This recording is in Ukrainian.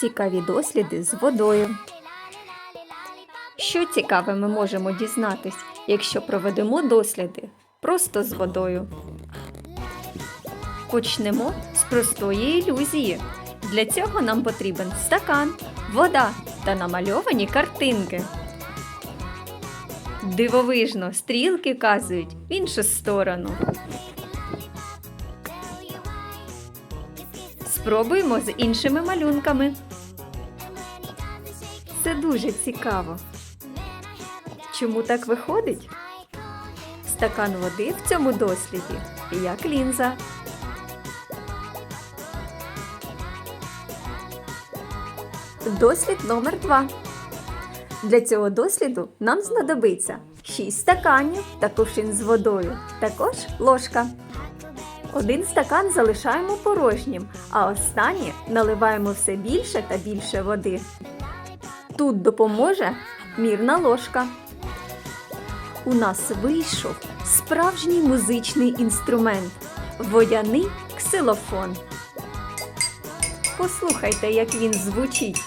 Цікаві досліди з водою. Що цікаве ми можемо дізнатись, якщо проведемо досліди просто з водою? Почнемо з простої ілюзії. Для цього нам потрібен стакан, вода та намальовані картинки. Дивовижно, стрілки казують в іншу сторону. Спробуємо з іншими малюнками. Це дуже цікаво. Чому так виходить? Стакан води в цьому досліді як лінза. Дослід номер 2. Для цього досліду нам знадобиться 6 стаканів та кувшин з водою, також ложка. Один стакан залишаємо порожнім, а останнє наливаємо все більше та більше води. Тут допоможе мірна ложка. У нас вийшов справжній музичний інструмент водяний ксилофон. Послухайте, як він звучить.